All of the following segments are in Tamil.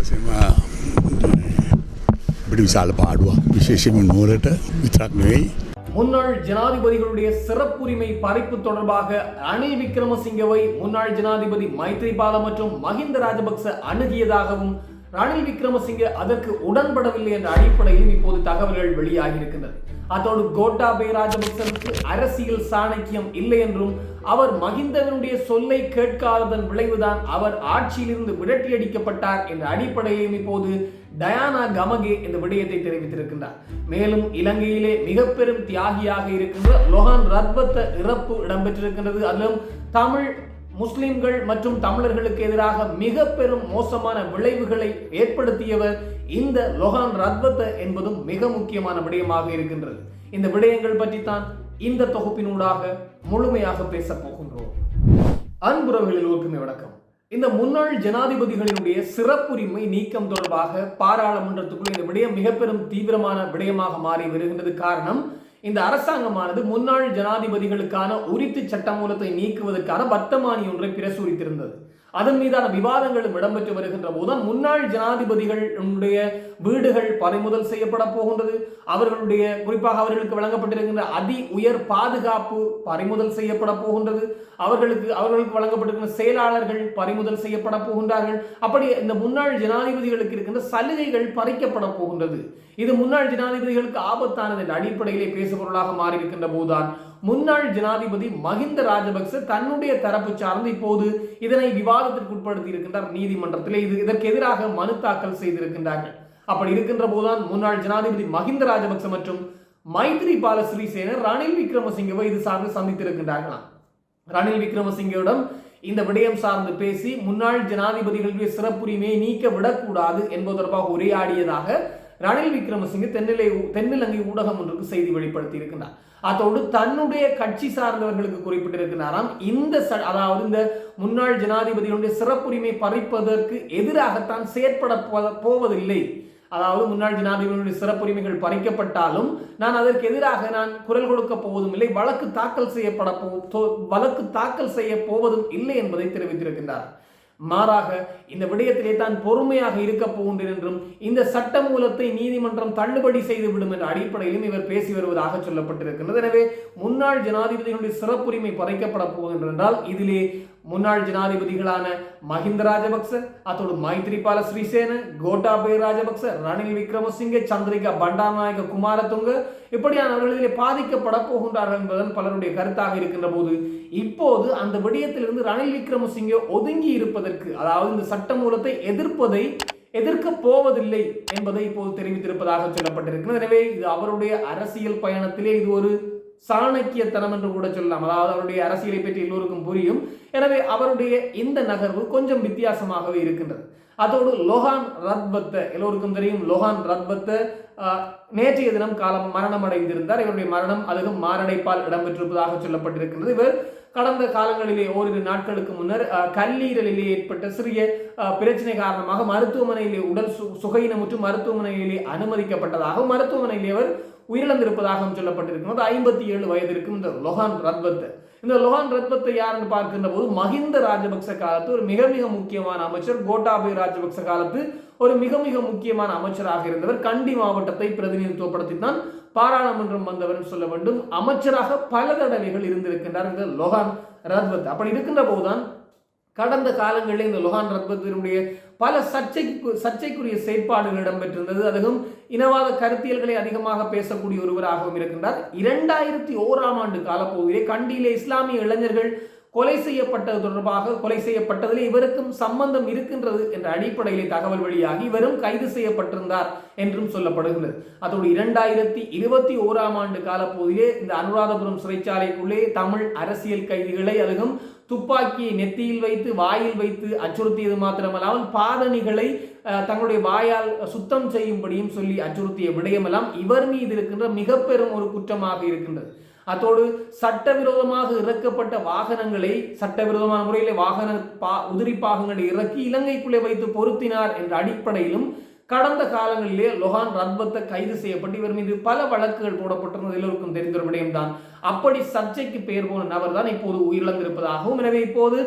විශවාසයම අපිට විශාල පාඩුවක් විශේෂම නුවරට විතරක් නෙවෙයි முன்னாள் ஜனாதிபதிகளுடைய சிறப்புரிமை பறிப்பு தொடர்பாக ரணில் விக்ரமசிங்கவை முன்னாள் ஜனாதிபதி மைத்ரிபால மற்றும் மஹிந்த ராஜபக்ச அணுகியதாகவும் ரணில் விக்ரமசிங்கே அதற்கு உடன்படவில்லை என்ற அடிப்படையிலும் இப்போது தகவல்கள் வெளியாகி இருக்கின்றது அதோடு கோட்டாபய ராஜபக்சனுக்கு அரசியல் சாணக்கியம் இல்லை என்றும் அவர் மகிந்தவனுடைய சொல்லை கேட்காததன் விளைவுதான் அவர் ஆட்சியிலிருந்து விரட்டியடிக்கப்பட்டார் என்ற அடிப்படையிலும் இப்போது டயானா கமகே இந்த விடயத்தை தெரிவித்திருக்கின்றார். மேலும் இலங்கையிலே மிக பெரும் தியாகியாக இருக்கின்ற லொஹான் ரத்வத்த இறப்பு இடம்பெற்றிருக்கின்றது. அதிலும் தமிழ் முஸ்லிம்கள் மற்றும் தமிழர்களுக்கு எதிராக மிக பெரும் மோசமான விளைவுகளை ஏற்படுத்தியவர் இந்த லொஹான் ரத்வத்த என்பதும் மிக முக்கியமான விடயமாக இருக்கின்றது. இந்த விடயங்கள் பற்றித்தான் இந்த தொகுப்பினூடாக முழுமையாக பேசப் போகின்றோம். அன்புறவுகளில் எல்லோருக்குமே வணக்கம். இந்த முன்னாள் ஜனாதிபதிகளினுடைய சிறப்புரிமை நீக்கம் தொடர்பாக பாராளுமன்றத்துக்குள் இந்த விடயம் மிக பெரும் தீவிரமான விடயமாக மாறி வருகின்றது. காரணம் இந்த அரசாங்கமானது முன்னாள் ஜனாதிபதிகளுக்கான உரித்து சட்டமூலத்தை நீக்குவதற்கான வர்த்தமானி ஒன்றை பிரசுரித்திருந்தது. அதன் மீதான விவாதங்களும் இடம்பெற்று வருகின்ற போதுதான் முன்னாள் ஜனாதிபதிகளுடைய வீடுகள் பறிமுதல் செய்யப்பட போகின்றது. அவர்களுடைய குறிப்பாக அவர்களுக்கு வழங்கப்பட்டிருக்கின்ற அதி உயர் பாதுகாப்பு பறிமுதல் செய்யப்பட போகின்றது. அவர்களுக்கு அவர்களுக்கு வழங்கப்பட்டிருக்கின்ற செயலாளர்கள் பறிமுதல் செய்யப்பட போகின்றார்கள். அப்படி இந்த முன்னாள் ஜனாதிபதிகளுக்கு இருக்கின்ற சலுகைகள் பறிக்கப்பட போகின்றது. இது முன்னாள் ஜனாதிபதிகளுக்கு ஆபத்தானதன் அடிப்படையிலே பேசுபொருளாக மாறியிருக்கின்ற போதுதான் முன்னாள் ஜனாதிபதி மஹிந்த ராஜபக்ச தன்னுடைய தரப்பு சார்ந்து இப்போது இதனை விவாதத்திற்கு உட்படுத்தி இருக்கின்றார் நீதிமன்றத்தில். இது இதற்கு எதிராக மனு தாக்கல் செய்திருக்கின்றார்கள். அப்படி இருக்கின்ற போதுதான் முன்னாள் ஜனாதிபதி மஹிந்த ராஜபக்ச மற்றும் மைத்ரிபால சிறிசேன ரணில் விக்ரமசிங்கவை இது சார்ந்து சந்தித்திருக்கின்றார்களாம் ரணில் விக்ரமசிங்கவிடம் இந்த விடயம் சார்ந்து பேசி முன்னாள் ஜனாதிபதிகளுடைய சிறப்புரிமையை நீக்க விடக்கூடாது என்பது தொடர்பாக உரையாடியதாக ரணில் விக்ரமசிங்க தென்னிலை தென்னிலங்கை ஊடகம் ஒன்றுக்கு செய்தி வெளிப்படுத்தி இருக்கின்றார் அதோடு தன்னுடைய கட்சி சார்ந்தவர்களுக்கு குறிப்பிட்டிருக்கிறாராம் இந்த அதாவது இந்த முன்னாள் ஜனாதிபதிகளுடைய சிறப்புரிமை பறிப்பதற்கு எதிராகத்தான் செயற்பட போவதில்லை. அதாவது முன்னாள் ஜனாதிபதிகளுடைய சிறப்புரிமைகள் பறிக்கப்பட்டாலும் நான் அதற்கு எதிராக நான் குரல் கொடுக்க போவதும் இல்லை வழக்கு தாக்கல் செய்யப்பட போ வழக்கு தாக்கல் செய்ய போவதும் இல்லை என்பதை தெரிவித்திருக்கின்றார். மாறாக இந்த விடயத்திலே தான் பொறுமையாக இருக்க போகின்றேன் என்றும் இந்த சட்ட மூலத்தை நீதிமன்றம் தள்ளுபடி செய்துவிடும் என்ற அடிப்படையிலும் இவர் பேசி வருவதாக சொல்லப்பட்டிருக்கின்றது. எனவே முன்னாள் ஜனாதிபதியினுடைய சிறப்புரிமை பறைக்கப்பட போகின்றால் இதிலே முன்னாள் ஜனாதிபதிகளான மஹிந்த ராஜபக்ச அத்தோடு மைத்ரிபால ஸ்ரீசேன கோட்டாபய ராஜபக்ச ரணில் விக்ரமசிங்கே சந்திரிகா பண்டாநாயக குமாரதுங்க இப்படியானவர்களிலே பாதிக்கப்பட போகின்றார்கள் என்பதன் பலருடைய கருத்தாக இருக்கின்ற போது இப்போது அந்த விடயத்திலிருந்து ரணில் விக்ரமசிங்கே ஒதுங்கி இருப்பதற்கு அதாவது இந்த சட்ட மூலத்தை எதிர்ப்பதை எதிர்க்க போவதில்லை என்பதை இப்போது தெரிவித்திருப்பதாக சொல்லப்பட்டிருக்கிறது. எனவே இது அவருடைய அரசியல் பயணத்திலே இது ஒரு சாணக்கியத்தனம் என்று கூட சொல்லலாம். அதாவது அவருடைய அரசியலை பற்றி எல்லோருக்கும் புரியும். எனவே அவருடைய இந்த நகர்வு கொஞ்சம் வித்தியாசமாகவே இருக்கின்றது. அதோடு லோஹான் ரத்பத்த எல்லோருக்கும் தெரியும் லோஹான் ரத்பத்த நேற்றைய தினம் காலம் மரணம் அடைந்திருந்தார் இவருடைய மரணம் அதுவும் மாரடைப்பால் இடம்பெற்றிருப்பதாக சொல்லப்பட்டிருக்கின்றது. இவர் கடந்த காலங்களிலே ஓரிரு நாட்களுக்கு முன்னர் கல்லீரலிலே ஏற்பட்ட சிறிய பிரச்சனை காரணமாக மருத்துவமனையிலே உடல் சுகையினமுற்று மருத்துவமனையிலே அனுமதிக்கப்பட்டதாக மருத்துவமனையிலே அவர் உயிரிழந்திருப்பதாகவும் சொல்லப்பட்டிருக்கிறது ஐம்பத்தி ஏழு வயது இருக்கும் இந்த லொஹான் ரத்வத்தை. இந்த லொஹான் ரத்வத்தை யாருன்னு பார்க்கின்ற போது மஹிந்த ராஜபக்ச காலத்து ஒரு மிக மிக முக்கியமான அமைச்சர் கோட்டாபய ராஜபக்ச காலத்து ஒரு மிக மிக முக்கியமான அமைச்சராக இருந்தவர். கண்டி மாவட்டத்தை பிரதிநிதித்துவப்படுத்தி தான் பாராளுமன்றம் வந்தவர் சொல்ல வேண்டும். அமைச்சராக பல தடவைகள் இருந்திருக்கின்றார் இந்த லொஹான் ரத்வத் அப்படி இருக்கின்ற போதுதான் கடந்த காலங்களில் இந்த லொஹான் ரத்பத்தினுடைய பல சர்ச்சைக்கு சர்ச்சைக்குரிய செயற்பாடுகள் இடம்பெற்றிருந்தது. அதுவும் இனவாத கருத்தியல்களை அதிகமாக பேசக்கூடிய ஒருவராகவும் இருக்கின்றார். இரண்டாயிரத்தி ஓராம் ஆண்டு காலப்பகுதியிலே கண்டியிலே இஸ்லாமிய இளைஞர்கள் கொலை செய்யப்பட்டது தொடர்பாக கொலை செய்யப்பட்டதில் இவருக்கும் சம்பந்தம் இருக்கின்றது என்ற அடிப்படையிலே தகவல் வெளியாகி இவரும் கைது செய்யப்பட்டிருந்தார் என்றும் சொல்லப்படுகிறது அதோடு இரண்டாயிரத்தி இருபத்தி ஓராம் ஆண்டு காலப்பகுதியிலே இந்த அனுராதபுரம் சிறைச்சாலைக்குள்ளே தமிழ் அரசியல் கைதிகளை அதுவும் துப்பாக்கியை நெத்தியில் வைத்து வாயில் வைத்து அச்சுறுத்தியது மாத்திரமல்லாமல் பாதணிகளை தங்களுடைய வாயால் சுத்தம் செய்யும்படியும் சொல்லி அச்சுறுத்திய விடயமெல்லாம் இவர் மீது இருக்கின்ற மிக பெரும் ஒரு குற்றமாக இருக்கின்றது. அத்தோடு சட்டவிரோதமாக இறக்கப்பட்ட வாகனங்களை சட்டவிரோதமான முறையில் வாகன பா உதிரி பாகங்களை இறக்கி இலங்கைக்குள்ளே வைத்து பொருத்தினார் என்ற அடிப்படையிலும் கடந்த காலங்களிலே லொஹான் ரத்வத்தை கைது செய்யப்பட்டு இவர் மீது பல வழக்குகள் போடப்பட்டிருந்தது எல்லோருக்கும் தெரிந்த ஒரு விடயம்தான். அப்படி சர்ச்சைக்கு பெயர் போன நபர் தான் இப்போது உயிரிழந்திருப்பதாகவும் எனவே இப்போது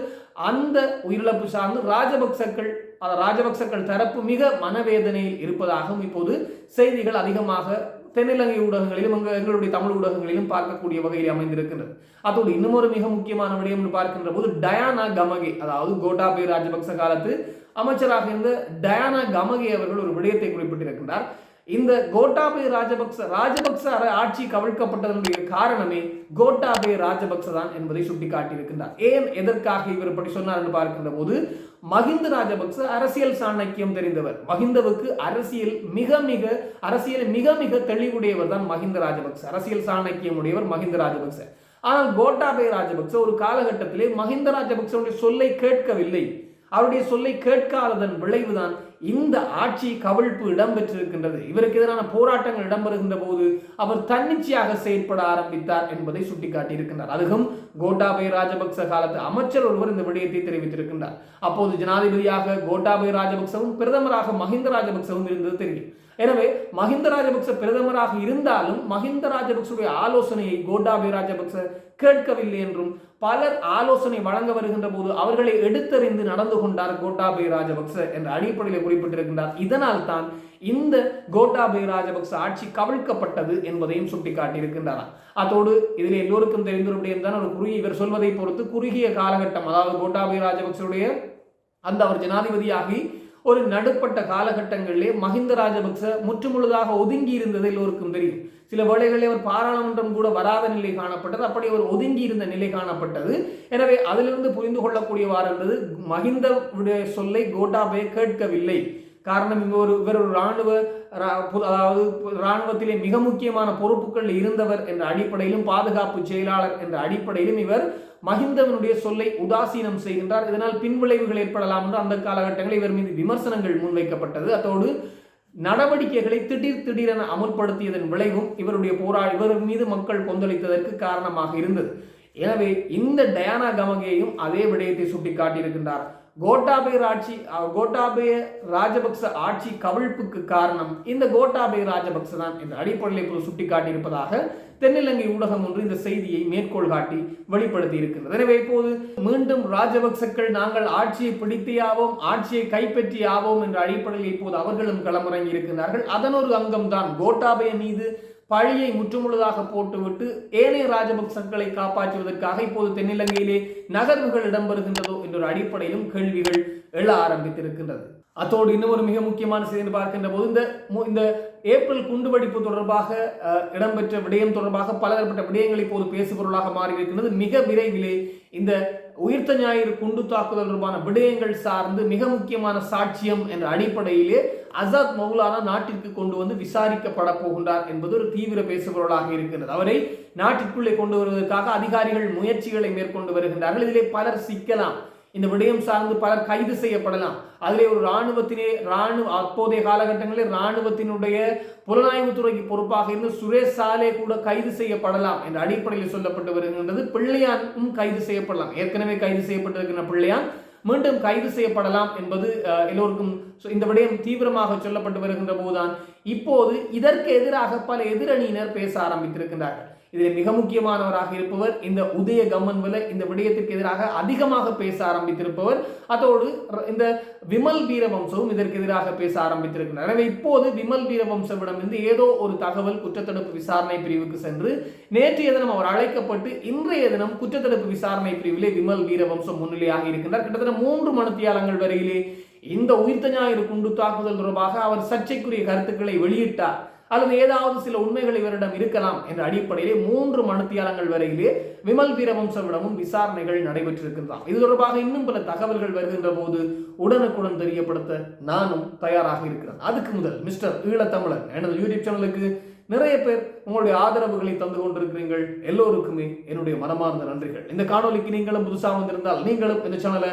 அந்த உயிரிழப்பு சார்ந்து ராஜபக்சக்கள் அது ராஜபக்சக்கள் தரப்பு மிக மனவேதனையில் இருப்பதாகவும் இப்போது செய்திகள் அதிகமாக தென்னிலங்கை ஊடகங்களிலும் எங்களுடைய தமிழ் ஊடகங்களிலும் பார்க்கக்கூடிய வகையில் அமைந்திருக்கின்றது. அதோடு இன்னும் ஒரு மிக முக்கியமான விடயம் என்று பார்க்கின்ற போது டயானா கமகே அதாவது கோட்டாபே ராஜபக்ச காலத்து அமைச்சராக இருந்த டயானா கமகே அவர்கள் ஒரு விடயத்தை குறிப்பிட்டிருக்கின்றார். இந்த கோட்டாபே ராஜபக்ச ராஜபக்ச அர- ஆட்சி கவிழ்க்கப்பட்டதனுடைய காரணமே கோட்டாபே ராஜபக்ச தான் என்பதை சுட்டிக்காட்டியிருக்கின்றார். ஏன் எதற்காக இவர் இப்படி சொன்னார் என்று பார்க்கின்ற போது மஹிந்த ராஜபக்ச அரசியல் சாணக்கியம் தெரிந்தவர். மஹிந்தவுக்கு அரசியல் மிக மிக அரசியல் மிக மிக தெளிவுடையவர் தான் மஹிந்த ராஜபக்ச. அரசியல் சாணக்கியம் உடையவர் மஹிந்த ராஜபக்ச. ஆனால் கோட்டாபய ராஜபக்ச ஒரு காலகட்டத்திலே மஹிந்த ராஜபக்சனுடைய சொல்லை கேட்கவில்லை. அவருடைய சொல்லை கேட்காததன் விளைவுதான் இந்த ஆட்சி கவிழ்ப்பு இடம்பெற்றிருக்கின்றது. இவருக்கு எதிரான போராட்டங்கள் இடம்பெறுகின்ற போது அவர் தன்னிச்சையாக செயற்பட ஆரம்பித்தார் என்பதை சுட்டிக்காட்டியிருக்கின்றார். அதுவும் கோட்டாபய ராஜபக்ச காலத்து அமைச்சர் ஒருவர் இந்த விடயத்தை தெரிவித்திருக்கின்றார். அப்போது ஜனாதிபதியாக கோட்டாபய ராஜபக்சவும் பிரதமராக மஹிந்த ராஜபக்சவும் இருந்தது தெரியும். எனவே மஹிந்த ராஜபக்ச பிரதமராக இருந்தாலும் மஹிந்த ராஜபக்சவுடைய ஆலோசனையை கோட்டாபே ராஜபக்ச கேட்கவில்லை என்றும் பலர் ஆலோசனை வழங்க வருகின்ற போது அவர்களை எடுத்தறிந்து நடந்து கொண்டார் கோட்டாபே ராஜபக்ச என்ற அடிப்படையில் குறிப்பிட்டிருக்கின்றார். இதனால் தான் இந்த கோட்டாபே ராஜபக்ச ஆட்சி கவிழ்க்கப்பட்டது என்பதையும் சுட்டிக்காட்டியிருக்கின்றார். அதோடு இதில் எல்லோருக்கும் தெரிந்த ஒரு தான் ஒரு குறுகிய இவர் சொல்வதை பொறுத்து குறுகிய காலகட்டம் அதாவது கோட்டாபே ராஜபக்சருடைய அந்த அவர் ஜனாதிபதியாகி ஒரு நடுப்பட்ட காலகட்டங்களிலே மஹிந்த ராஜபக்ச முற்றுமுழுதாக ஒதுங்கி இருந்தது எல்லோருக்கும் தெரியும். சில வேளைகளில் அவர் பாராளுமன்றம் கூட வராத நிலை காணப்பட்டது. அப்படி அவர் ஒதுங்கி இருந்த நிலை காணப்பட்டது. எனவே அதிலிருந்து புரிந்து கொள்ளக்கூடியவாறு இருந்தது மஹிந்த சொல்லை கோட்டாபய கேட்கவில்லை. காரணம் இவர் ஒரு இவர் ஒரு இராணுவ ரா- பு- அதாவது இராணுவத்திலே மிக முக்கியமான பொறுப்புகள் இருந்தவர் என்ற அடிப்படையிலும் பாதுகாப்பு செயலாளர் என்ற அடிப்படையிலும் இவர் மஹிந்தவனுடைய சொல்லை உதாசீனம் செய்கின்றார். இதனால் பின்விளைவுகள் ஏற்படலாம் என்று அந்த காலகட்டங்களில் இவர் மீது விமர்சனங்கள் முன்வைக்கப்பட்டது. அதோடு நடவடிக்கைகளை திடீர் திடீரென அமுல்படுத்தியதன் விளைவும் இவருடைய போரா இவர் மீது மக்கள் கொந்தளித்ததற்கு காரணமாக இருந்தது. எனவே இந்த டயானா கமகேயும் அதே விடயத்தை சுட்டிக்காட்டியிருக்கின்றார். கோட்டாபய ஆட்சி கோட்டாபய ராஜபக்ச ஆட்சி கவிழ்ப்புக்கு காரணம் இந்த கோட்டாபய ராஜபக்ச தான் என்ற அடிப்படையில் இப்போது சுட்டிக்காட்டியிருப்பதாக தென்னிலங்கை ஊடகம் ஒன்று இந்த செய்தியை மேற்கோள் காட்டி வெளிப்படுத்தி இருக்கிறது எனவே இப்போது மீண்டும் ராஜபக்சக்கள் நாங்கள் ஆட்சியை பிடித்தியாவோம் ஆட்சியை கைப்பற்றியாவோம் என்ற அடிப்படையில் இப்போது அவர்களும் களமிறங்கி இருக்கின்றார்கள். அதன் ஒரு அங்கம்தான் கோட்டாபய மீது பழியை முற்றுமுழுதாக போட்டுவிட்டு ஏனைய ராஜபக்சக்களை காப்பாற்றுவதற்காக இப்போது தென்னிலங்கையிலே நகர்வுகள் இடம்பெறுகின்றதோ என்ற ஒரு அடிப்படையிலும் கேள்விகள் எழ ஆரம்பித்திருக்கின்றது. அத்தோடு இன்னும் ஒரு மிக முக்கியமான செய்தி பார்க்கின்ற போது இந்த மு- இந்த ஏப்ரல் குண்டுவெடிப்பு தொடர்பாக இடம்பெற்ற விடயம் தொடர்பாக பலதரப்பட்ட விடயங்கள் இப்போது பேசுபொருளாக மாறியிருக்கின்றது. மிக விரைவிலே இந்த உயிர்த்த ஞாயிறு குண்டு தாக்குதல் தொடர்பான விடயங்கள் சார்ந்து மிக முக்கியமான சாட்சியம் என்ற அடிப்படையிலே அசாத் மௌலானா நாட்டிற்கு கொண்டு வந்து விசாரிக்கப்பட போகின்றார் என்பது ஒரு தீவிர பேசுபொருளாக இருக்கிறது அவரை நாட்டிற்குள்ளே கொண்டு வருவதற்காக அதிகாரிகள் முயற்சிகளை மேற்கொண்டு வருகின்றார்கள். இதிலே பலர் சிக்கலாம். இந்த விடயம் சார்ந்து பலர் கைது செய்யப்படலாம். அதிலே ஒரு இராணுவத்திலே இராணுவ அப்போதைய காலகட்டங்களில் இராணுவத்தினுடைய புலனாய்வுத்துறைக்கு பொறுப்பாக இருந்து சுரேஷ் சாலே கூட கைது செய்யப்படலாம் என்ற அடிப்படையில் சொல்லப்பட்டு வருகின்றது. பிள்ளையானும் கைது செய்யப்படலாம். ஏற்கனவே கைது செய்யப்பட்டிருக்கிற பிள்ளையான் மீண்டும் கைது செய்யப்படலாம் என்பது எல்லோருக்கும் இந்த விடயம் தீவிரமாக சொல்லப்பட்டு வருகின்ற போதுதான். இப்போது இதற்கு எதிராக பல எதிரணியினர் பேச ஆரம்பித்திருக்கின்றார்கள். இதில் மிக முக்கியமானவராக இருப்பவர் இந்த உதய கம்மன்வல இந்த விடயத்திற்கு எதிராக அதிகமாக பேச ஆரம்பித்திருப்பவர் அதோடு இந்த விமல் வீரவம்சவும் இதற்கு எதிராக பேச ஆரம்பித்திருக்கிறார். எனவே இப்போது விமல் வீரவம்சவிடமிருந்து ஏதோ ஒரு தகவல் குற்றத்தடுப்பு விசாரணை பிரிவுக்கு சென்று நேற்றைய தினம் அவர் அழைக்கப்பட்டு இன்றைய தினம் குற்றத்தடுப்பு விசாரணை பிரிவிலே விமல் வீரவம்சம் முன்னிலையாக இருக்கின்றார். கிட்டத்தட்ட மூன்று மணித்தியாலங்கள் வரையிலே இந்த உயிர்த்த ஞாயிறு குண்டு தாக்குதல் தொடர்பாக அவர் சர்ச்சைக்குரிய கருத்துக்களை வெளியிட்டார். அல்லது ஏதாவது சில உண்மைகள் இவரிடம் இருக்கலாம் என்ற அடிப்படையிலே மூன்று மனுத்தியாலங்கள் வரையிலே விமல் வீரவம்சமிடமும் விசாரணைகள் நடைபெற்றிருக்கின்றான். இது தொடர்பாக இன்னும் பல தகவல்கள் வருகின்ற போது உடனுக்குடன் தெரியப்படுத்த நானும் தயாராக இருக்கிறேன். அதுக்கு முதல் மிஸ்டர் ஈழத்தமிழன் எனது யூடியூப் சேனலுக்கு நிறைய பேர் உங்களுடைய ஆதரவுகளை தந்து கொண்டிருக்கிறீர்கள். எல்லோருக்குமே என்னுடைய மனமார்ந்த நன்றிகள். இந்த காணொலிக்கு நீங்களும் புதுசாக வந்திருந்தால் நீங்களும் இந்த சேனலை